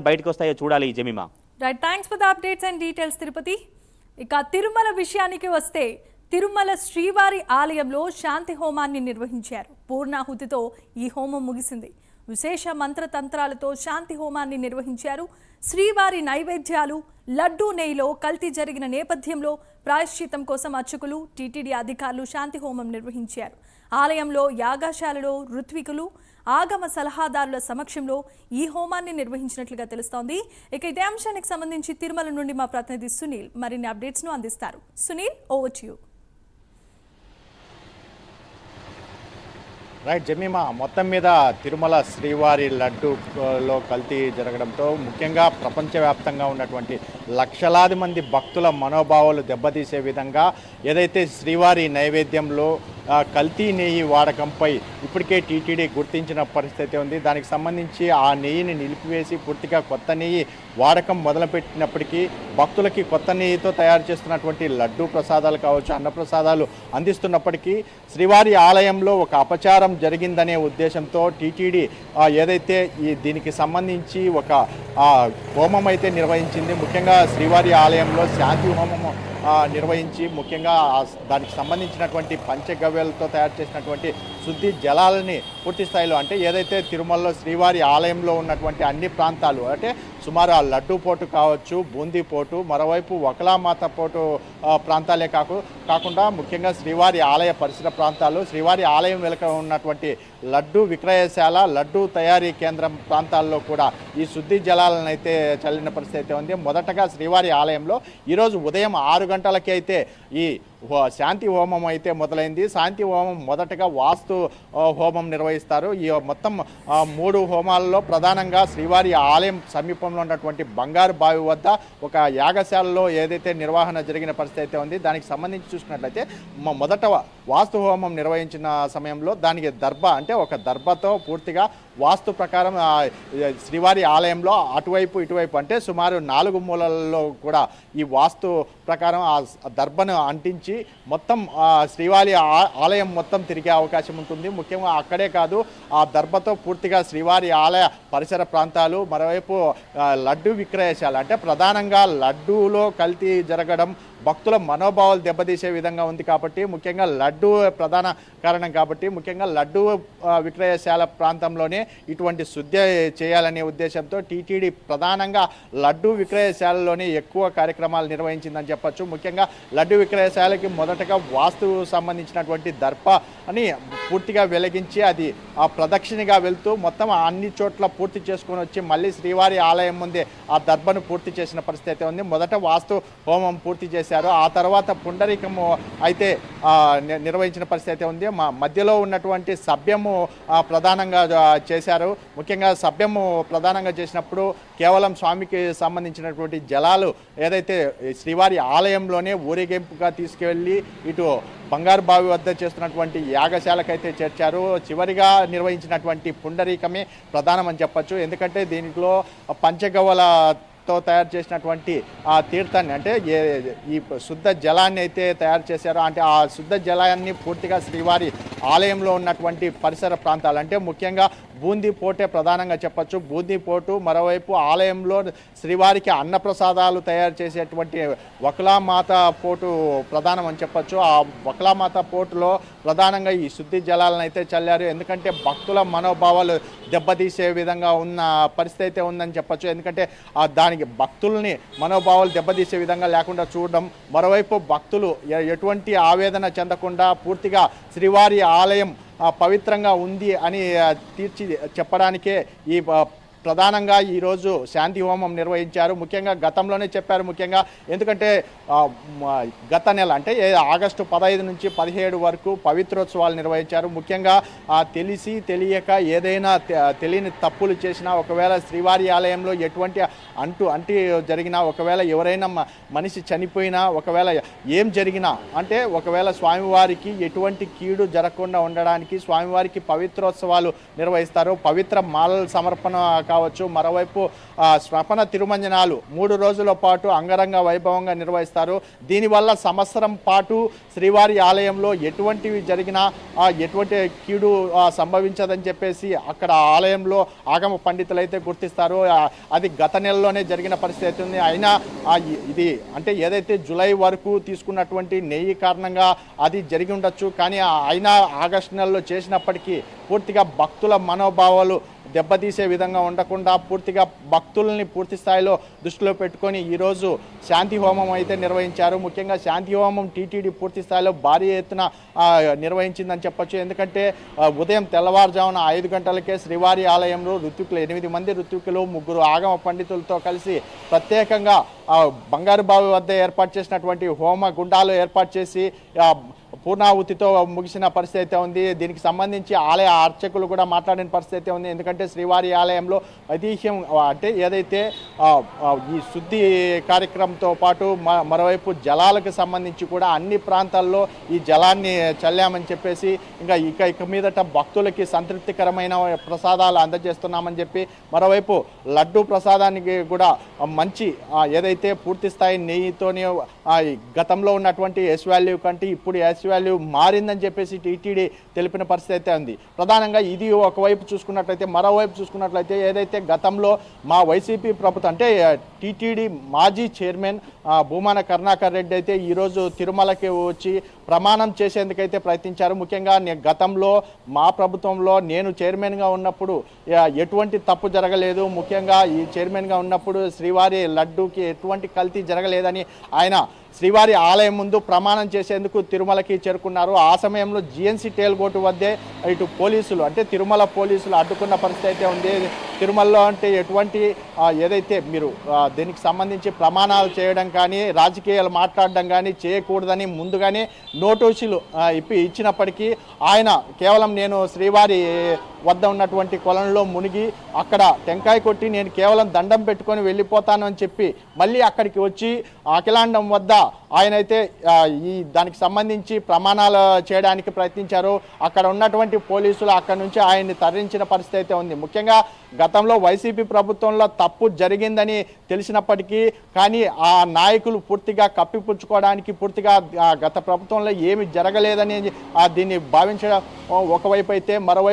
బయటకు వస్తాయో చూడాలి Jemima. Right thanks for the updates and details Tirupati ఇక తిరుమల విషయానికి వస్తే తిరుమల శ్రీవారి ఆలయంలో శాంతి హోమాన్ని నిర్వహించారు. పూర్ణాహుతితో ఈ హోమం ముగిసింది. విశేష మంత్రతంత్రాలతో శాంతి హోమాన్ని నిర్వహించారు. శ్రీవారి నైవేద్యాలు లడ్డూ నెయ్యిలో కల్తీ జరిగిన నేపథ్యంలో ప్రాయశ్చితం కోసం అర్చకులు టీటీడీ అధికారులు శాంతి హోమం నిర్వహించారు. ఆలయంలో యాగశాలలో ఋత్వికులు ఆగమ సలహాదారుల సమక్షంలో ఈ హోమాన్ని నిర్వహించినట్లుగా తెలుస్తోంది. ఇక ఇదే అంశానికి సంబంధించి తిరుమల నుండి మా ప్రతినిధి సునీల్. మరిన్ని అప్డేట్స్ను అందిస్తారు. Sunil over to you right Jemima. మొత్తం మీద తిరుమల శ్రీవారి లడ్డూలో కల్తీ జరగడంతో ముఖ్యంగా ప్రపంచవ్యాప్తంగా ఉన్నటువంటి లక్షలాది మంది భక్తుల మనోభావాలు దెబ్బతీసే విధంగా ఏదైతే శ్రీవారి నైవేద్యంలో కల్తీ నెయ్యి వాడకంపై ఇప్పటికే టీటీడీ గుర్తించిన పరిస్థితి ఉంది. దానికి సంబంధించి ఆ నెయ్యిని నిలిపివేసి పూర్తిగా కొత్త నెయ్యి వాడకం మొదలుపెట్టినప్పటికీ భక్తులకి కొత్త నెయ్యితో తయారు చేస్తున్నటువంటి లడ్డూ ప్రసాదాలు కావచ్చు అన్నప్రసాదాలు అందిస్తున్నప్పటికీ శ్రీవారి ఆలయంలో ఒక అపచారం జరిగిందనే ఉద్దేశంతో టీటీడీ ఏదైతే ఈ దీనికి సంబంధించి ఒక హోమం అయితే నిర్వహించింది ముఖ్యంగా శ్రీవారి ఆలయంలో శాంతి హోమము నిర్వహించి ముఖ్యంగా దానికి సంబంధించినటువంటి పంచగవ్యాలతో తయారు చేసినటువంటి శుద్ధి జలాలని పూర్తి స్థాయిలో అంటే ఏదైతే తిరుమలలో శ్రీవారి ఆలయంలో ఉన్నటువంటి అన్ని ప్రాంతాలు అంటే సుమారు ఆ లడ్డు పోటు కావచ్చు బూందీ పోటు మరోవైపు ఒకలామాత పోటు ప్రాంతాలే కాకు కాకుండా ముఖ్యంగా శ్రీవారి ఆలయ పరిసర ప్రాంతాలు శ్రీవారి ఆలయం వెనుక ఉన్నటువంటి లడ్డు విక్రయశాల లడ్డు తయారీ కేంద్రం ప్రాంతాల్లో కూడా ఈ శుద్ధి జలాలను అయితే చల్లిన పరిస్థితి అయితే ఉంది. మొదటగా శ్రీవారి ఆలయంలో ఈరోజు ఉదయం ఆరు గంటలకి అయితే ఈ శాంతి హోమం అయితే మొదలైంది. శాంతి హోమం మొదటగా వాస్తు హోమం నిర్వహిస్తారు. ఈ మొత్తం మూడు హోమాలలో ప్రధానంగా శ్రీవారి ఆలయం సమీపంలో ఉన్నటువంటి బంగారు బావి వద్ద ఒక యాగశాలలో ఏదైతే నిర్వహణ జరిగిన పరిస్థితి అయితే ఉంది దానికి సంబంధించి చూసుకున్నట్లయితే మొదట వాస్తు హోమం నిర్వహించిన సమయంలో దానికి దర్భ అంటే ఒక దర్భతో పూర్తిగా వాస్తు ప్రకారం శ్రీవారి ఆలయంలో అటువైపు ఇటువైపు అంటే సుమారు నాలుగు మూలల్లో కూడా ఈ వాస్తు ప్రకారం ఆ దర్భను అంటించి మొత్తం శ్రీవారి ఆ- ఆలయం మొత్తం తిరిగే అవకాశం ఉంటుంది. ముఖ్యంగా అక్కడే కాదు ఆ దర్భతో పూర్తిగా శ్రీవారి ఆలయ పరిసర ప్రాంతాలు మరోవైపు లడ్డు విక్రయశాల. అంటే ప్రధానంగా లడ్డూలో కల్తీ జరగడం భక్తుల మనోభావాలు దెబ్బతీసే విధంగా ఉంది కాబట్టి ముఖ్యంగా లడ్డు ప్రధాన కారణం కాబట్టి ముఖ్యంగా లడ్డు విక్రయశాల ప్రాంతంలోనే ఇటువంటి శుద్ధి చేయాలనే ఉద్దేశంతో టీటీడీ ప్రధానంగా లడ్డు విక్రయశాలలోనే ఎక్కువ కార్యక్రమాలు నిర్వహించిందని చెప్పొచ్చు. ముఖ్యంగా లడ్డు విక్రయశాలకి మొదటగా వాస్తువు సంబంధించినటువంటి దర్ప అని పూర్తిగా వెలిగించి అది ఆ ప్రదక్షిణగా వెళ్తూ మొత్తం అన్ని చోట్ల పూర్తి చేసుకొని వచ్చి మళ్ళీ శ్రీవారి ఆలయం ముందే ఆ దర్భను పూర్తి చేసిన పరిస్థితి అయితే ఉంది. మొదట వాస్తు హోమం పూర్తి చేశారు. ఆ తర్వాత పుండరీకము అయితే నిర్వహించిన పరిస్థితి అయితే ఉంది. మా మధ్యలో ఉన్నటువంటి సభ్యము ప్రధానంగా చేశారు. ముఖ్యంగా సభ్యము ప్రధానంగా చేసినప్పుడు కేవలం స్వామికి సంబంధించినటువంటి జలాలు ఏదైతే శ్రీవారి ఆలయంలోనే ఊరేగింపుగా తీసుకెళ్ళి వెళ్ళి ఇటు బంగారు బావి వద్ద చేస్తున్నటువంటి యాగశాలకైతే చేర్చారు. చివరిగా నిర్వహించినటువంటి పుండరీకమే ప్రధానమని చెప్పొచ్చు. ఎందుకంటే దీంట్లో పంచగవ్వల తో తయారు చేసినటువంటి ఆ తీర్థాన్ని అంటే ఏ ఈ శుద్ధ జలాన్ని అయితే తయారు చేశారో అంటే ఆ శుద్ధ జలాన్ని పూర్తిగా శ్రీవారి ఆలయంలో ఉన్నటువంటి పరిసర ప్రాంతాలు అంటే ముఖ్యంగా బూందీ పోటే ప్రధానంగా చెప్పచ్చు. బూందీ పోటు మరోవైపు ఆలయంలో శ్రీవారికి అన్నప్రసాదాలు తయారు చేసేటువంటి వకలామాత పోటు ప్రధానం అని చెప్పచ్చు. ఆ వకలామాత పోటులో ప్రధానంగా ఈ శుద్ధి జలాలను అయితే చల్లారు. ఎందుకంటే భక్తుల మనోభావాలు దెబ్బతీసే విధంగా ఉన్న పరిస్థితి అయితే ఉందని చెప్పచ్చు. ఎందుకంటే ఆ దానికి భక్తుల్ని మనోభావాలు దెబ్బతీసే విధంగా లేకుండా చూడడం మరోవైపు భక్తులు ఎటువంటి ఆవేదన చెందకుండా పూర్తిగా శ్రీవారి ఆలయం పవిత్రంగా ఉంది అని తీర్చి చెప్పడానికే ఈ ప్రధానంగా ఈరోజు శాంతి హోమం నిర్వహించారు. ముఖ్యంగా గతంలోనే చెప్పారు ముఖ్యంగా. ఎందుకంటే గత నెల అంటే ఆగస్టు పదహైదు నుంచి పదిహేడు వరకు పవిత్రోత్సవాలు నిర్వహించారు. ముఖ్యంగా తెలిసి తెలియక ఏదైనా తెలియని తప్పులు చేసినా ఒకవేళ శ్రీవారి ఆలయంలో ఎటువంటి అంటు అంటి జరిగినా ఒకవేళ ఎవరైనా మ- మనిషి చనిపోయినా ఒకవేళ ఏం జరిగినా అంటే ఒకవేళ స్వామివారికి ఎటువంటి కీడు జరగకుండా ఉండడానికి స్వామివారికి పవిత్రోత్సవాలు నిర్వహిస్తారు. పవిత్ర మాలల సమర్పణ కావచ్చు. మరోవైపు స్వపన తిరుమంజనాలు మూడు రోజుల పాటు అంగరంగ వైభవంగా నిర్వహిస్తారు. దీనివల్ల సంవత్సరం పాటు శ్రీవారి ఆలయంలో ఎటువంటివి జరిగినా ఎటువంటి కీడు సంభవించదని చెప్పేసి అక్కడ ఆలయంలో ఆగమ పండితులైతే గుర్తిస్తారు. అది గత నెలలోనే జరిగిన పరిస్థితి ఉంది అయినా ఇది అంటే ఏదైతే జూలై వరకు తీసుకున్నటువంటి నెయ్యి కారణంగా అది జరిగి ఉండొచ్చు. కానీ అయినా ఆగస్టు నెలలో చేసినప్పటికీ పూర్తిగా భక్తుల మనోభావాలు దెబ్బతీసే విధంగా ఉండకుండా పూర్తిగా భక్తుల్ని పూర్తి స్థాయిలో దృష్టిలో పెట్టుకొని ఈరోజు శాంతి హోమం అయితే నిర్వహించారు. ముఖ్యంగా శాంతి హోమం టీటీడీ పూర్తి స్థాయిలో భారీ ఎత్తున నిర్వహించిందని చెప్పొచ్చు. ఎందుకంటే ఉదయం తెల్లవారుజామున ఐదు గంటలకే శ్రీవారి ఆలయంలో ఋత్వికులు ఎనిమిది మంది ఋత్వికులు ముగ్గురు ఆగమ పండితులతో కలిసి ప్రత్యేకంగా బంగారు బావి వద్ద ఏర్పాటు చేసినటువంటి హోమ గుండాలు ఏర్పాటు చేసి పూర్ణాహుతితో ముగిసిన పరిస్థితి అయితే ఉంది. దీనికి సంబంధించి ఆలయ అర్చకులు కూడా మాట్లాడిన పరిస్థితి అయితే ఉంది. ఎందుకంటే శ్రీవారి ఆలయంలో ఐతిహ్యం అంటే ఏదైతే ఈ శుద్ధి కార్యక్రమంతో పాటు మ- మరోవైపు జలాలకు సంబంధించి కూడా అన్ని ప్రాంతాల్లో ఈ జలాన్ని చల్లామని చెప్పేసి ఇంకా ఇక ఇక మీదట భక్తులకి సంతృప్తికరమైన ప్రసాదాలు అందజేస్తున్నామని చెప్పి మరోవైపు లడ్డు ప్రసాదానికి కూడా మంచి ఏదైతే పూర్తి స్థాయి నెయ్యితోనే గతంలో ఉన్నటువంటి ఎస్ వాల్యూ కంటే ఇప్పుడు ఎస్ వాల్యూ మారిందని చెప్పేసి టీటీడీ తెలిపిన పరిస్థితి అయితే ఉంది. ప్రధానంగా ఇది ఒకవైపు చూసుకున్నట్లయితే మరోవైపు చూసుకున్నట్లయితే ఏదైతే గతంలో మా వైసీపీ ప్రభుత్వం అంటే టీటీడీ మాజీ చైర్మన్ భూమాన కరుణాకర్ రెడ్డి అయితే ఈరోజు తిరుమలకి వచ్చి ప్రమాణం చేసేందుకైతే ప్రయత్నించారు. ముఖ్యంగా గతంలో మా ప్రభుత్వంలో నేను చైర్మన్గా ఉన్నప్పుడు ఎటువంటి తప్పు జరగలేదు. ముఖ్యంగా ఈ చైర్మన్గా ఉన్నప్పుడు శ్రీవారి లడ్డూకి ఎటువంటి కల్తీ జరగలేదని ఆయన శ్రీవారి ఆలయం ముందు ప్రమాణం చేసేందుకు తిరుమలకి చేరుకున్నారు. ఆ సమయంలో జిఎన్సీ టేల్గోటు వద్దే ఇటు పోలీసులు అంటే తిరుమల పోలీసులు అడ్డుకున్న పరిస్థితి అయితే ఉంది. తిరుమలలో అంటే ఎటువంటి ఏదైతే మీరు దీనికి సంబంధించి ప్రమాణాలు చేయడం కానీ రాజకీయాలు మాట్లాడడం కానీ చేయకూడదని ముందుగానే నోటీసులు ఇప్పి ఇచ్చినప్పటికీ ఆయన కేవలం నేను శ్రీవారి వద్ద ఉన్నటువంటి కొలంలో మునిగి అక్కడ టెంకాయ కొట్టి నేను కేవలం దండం పెట్టుకొని వెళ్ళిపోతాను అని చెప్పి మళ్ళీ అక్కడికి వచ్చి అఖిలాండం వద్ద ఆయన అయితే ఈ దానికి సంబంధించి ప్రమాణాలు చేయడానికి ప్రయత్నించారు. అక్కడ ఉన్నటువంటి పోలీసులు అక్కడ నుంచి ఆయన్ని తరలించిన పరిస్థితి అయితే ఉంది. ముఖ్యంగా గతంలో వైసీపీ ప్రభుత్వంలో తప్పు జరిగిందని తెలిసినప్పటికీ కానీ ఆ నాయకులు పూర్తిగా కప్పిపుచ్చుకోవడానికి పూర్తిగా గత ప్రభుత్వంలో ఏమి జరగలేదని ఆ, దీన్ని భావించడం ఒకవైపు అయితే మరోవైపు